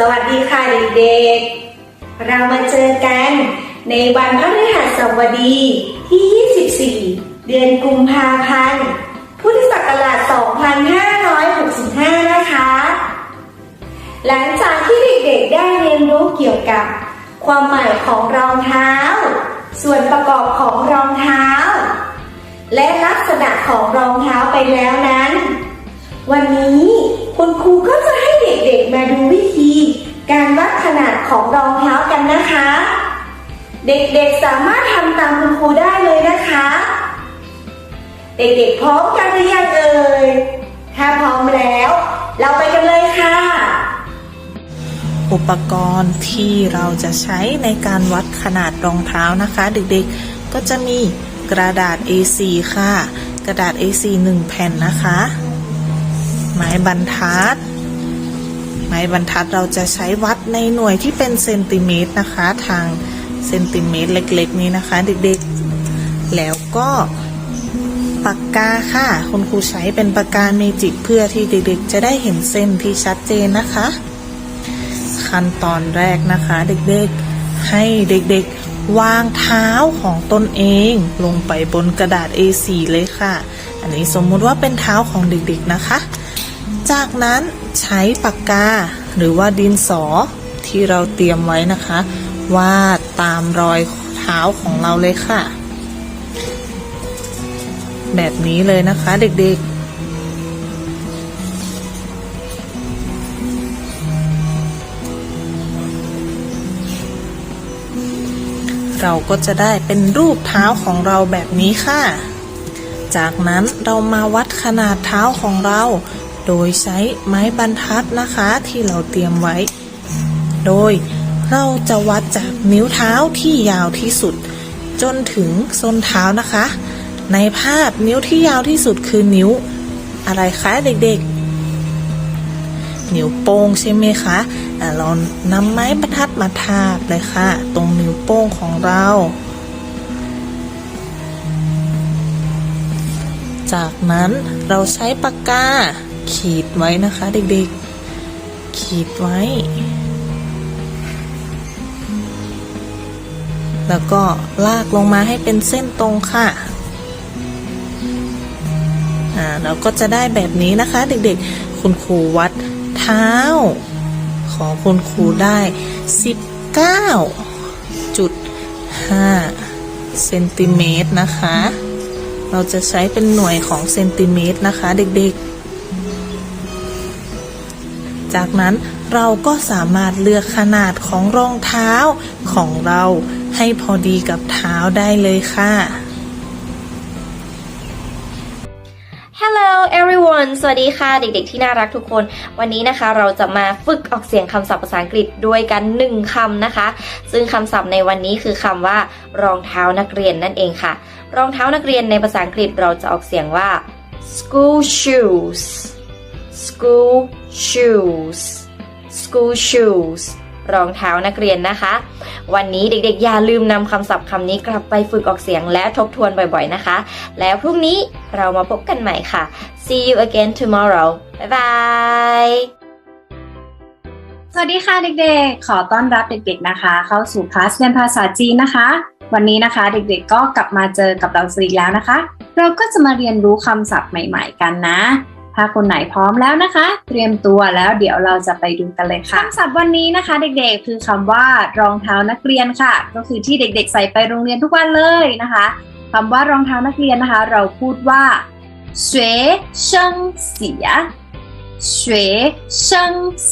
สวัสดีค่ะเด็กๆ เรามาเจอกันในวันพฤหัสบดีที่ 24 เดือนกุมภาพันธ์ พุทธศักราช 2565 นะคะ หลังจากที่เด็กๆ ได้เรียนรู้เกี่ยวกับ ความหมายของรองเท้า ส่วนประกอบของรองเท้า และลักษณะของรองเท้าไปแล้วนั้น วันนี้คุณครูก็จะ ด็กๆ มาดูวิธี การวัดขนาดของรองเท้ากันนะคะ เด็กๆสามารถทำตามคุณครูได้เลยนะคะ เด็กๆพร้อมกันหรือยังเอ่ยถ้าพร้อมแล้ว เราไปกันเลยค่ะ อุปกรณ์ที่เราจะใช้ในการวัดขนาดรองเท้านะคะ เด็กๆก็จะมีกระดาษ A4 ค่ะ กระดาษ A4 1 แผ่นนะคะ ไม้บรรทัด ไม้บรรทัดเราจะใช้วัดในหน่วยที่เป็นเซนติเมตรนะคะ ทางเซนติเมตรเล็กๆ นี้นะคะ เด็กๆ แล้วก็ปากกาค่ะคุณครูใช้เป็นปากกาเมจิกเพื่อที่เด็กๆ จะได้เห็นเส้นที่ชัดเจนนะคะ ขั้นตอนแรกนะคะ เด็กๆให้เด็กๆวางเท้าของตนเองลงไปบนกระดาษ A4 เลยค่ะ อันนี้สมมุติว่าเป็นเท้าของเด็กๆนะคะ จากนั้นใช้ปากกาหรือว่าดินสอที่เราเตรียมไว้นะคะ วาดตามรอยเท้าของเราเลยค่ะ แบบนี้เลยนะคะเด็กๆเราก็จะได้เป็นรูปเท้าของเราแบบนี้ค่ะ จากนั้นเรามาวัดขนาดเท้าของเรา โดยใช้ไม้บรรทัดนะคะที่เราเตรียมไว้ โดยเราจะวัดจากนิ้วเท้าที่ยาวที่สุด จนถึงส้นเท้านะคะ ในภาพนิ้วที่ยาวที่สุดคือนิ้ว อะไรคะเด็กๆ นิ้วโป้งใช่ไหมคะะเรานำไม้บรรทัดมาทาบเลยค่ะ ตรงนิ้วโป้งของเรา จากนั้นเราใช้ปากกา ขีดไว้นะคะ เด็กๆ ขีดไว้ แล้วก็ลากลงมาให้เป็นเส้นตรงค่ะอ่าเราก็จะได้แบบนี้นะคะ เด็กๆ คุณครูวัดเท้า ของคุณครูได้ 19.5เซนติเมตรนะคะเราจะใช้เป็นหน่วยของเซนติเมตรนะคะ เด็กๆ จากนั้นเราก็สามารถเลือกขนาดของรองเท้าของเราให้พอดีกับเท้าได้เลยค่ะ Hello everyone สวัสดีค่ะ เด็กๆที่น่ารักทุกคน วันนี้นะคะเราจะมาฝึกออกเสียงคำศัพท์ภาษาอังกฤษด้วยกันหนึ่งคำนะคะ ซึ่งคำศัพท์ในวันนี้คือคำว่ารองเท้านักเรียนนั่นเองค่ะ รองเท้านักเรียนในภาษาอังกฤษเราจะออกเสียงว่า school shoes school shoes school shoes รองเท้านักเรียนนะคะ วันนี้เด็กๆ อย่าลืมนำคำศัพท์คำนี้กลับไปฝึกออกเสียงและทบทวนบ่อยๆนะคะ แล้วพรุ่งนี้เรามาพบกันใหม่ค่ะ see you again tomorrow bye bye สวัสดีค่ะเด็กๆ ขอต้อนรับเด็กๆนะคะ เข้าสู่คลาสเรียนภาษาจีนนะคะ วันนี้นะคะเด็กๆก็กลับมาเจอกับเราอีกแล้วนะคะ เราก็จะมาเรียนรู้คำศัพท์ใหม่ ๆ กันนะ ถ้าคนไหนพร้อมแล้วนะคะ เตรียมตัวแล้วเดี๋ยวเราจะไปดูกันเลยค่ะคำศัพท์วันนี้นะคะ เด็กๆ คือคำว่ารองเท้านักเรียนค่ะ ก็คือที่เด็กๆ ใส่ไปโรงเรียนทุกวันเลยนะคะคำว่ารองเท้านักเรียนนะคะ เราพูดว่า学生鞋学生鞋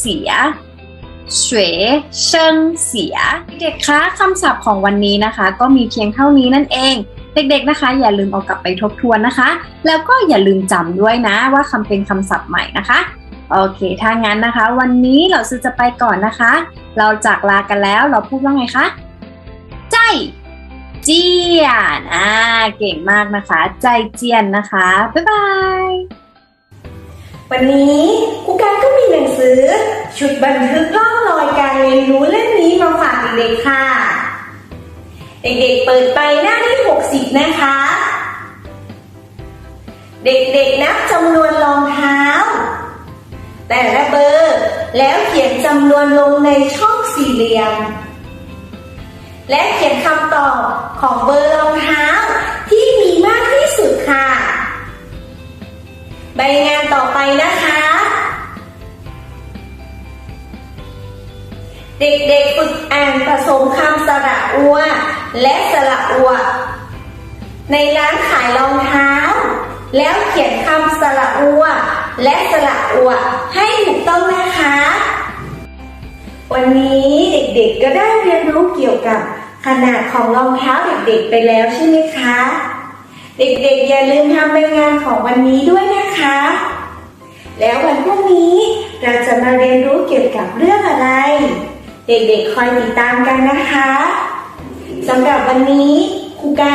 เฉวยเชิงเสีย เด็กๆ คะคำศัพท์ของวันนี้นะคะ ก็มีเพียงเท่านี้นั่นเอง เด็กๆนะคะ อย่าลืมเอากลับไปทบทวนนะคะ แล้วก็อย่าลืมจำด้วยนะว่าคำเป็นคำศัพท์ใหม่นะคะโอเค ถ้างั้นนะคะ วันนี้เราซื้อจะไปก่อนนะคะ เราจากลากันแล้วเราพูดว่าไงคะใจเจียนอ่าเก่งมากนะคะ ใจเจียนนะคะ บ๊ายบาย วันนี้ครูการก็มีหนังสือ ชุดบันทึกล่องรอยการเรียนรู้เล่มนี้มาฝากเด็กๆค่ะ เด็กๆ เปิดไปหน้าที่ 60 นะคะ เด็กๆ นับจำนวนรองเท้า แต่ละเบอร์ แล้วเขียนจำนวนลงในช่องสี่เหลี่ยม และเขียนคำตอบของเบอร์รองเท้าที่มีมากที่สุดค่ะ ใบงานต่อไปนะคะ เด็กๆ ฝึกอ่านผสมคำสระอัว และสระอัว ในร้านขายรองเท้า แล้วเขียนคำสระอัว และสระอัว ให้ถูกต้องนะคะ วันนี้เด็กๆก็ได้เรียนรู้เกี่ยวกับขนาดของรองเท้าเด็กๆไปแล้วใช่ไหมคะ เด็กๆอย่าลืมทำใบงานของวันนี้ด้วยนะคะ แล้ววันพรุ่งนี้เราจะมาเรียนรู้เกี่ยวกับเรื่องอะไร เด็กๆคอยติดตามกันนะคะ สำหรับวันนี้ครูกา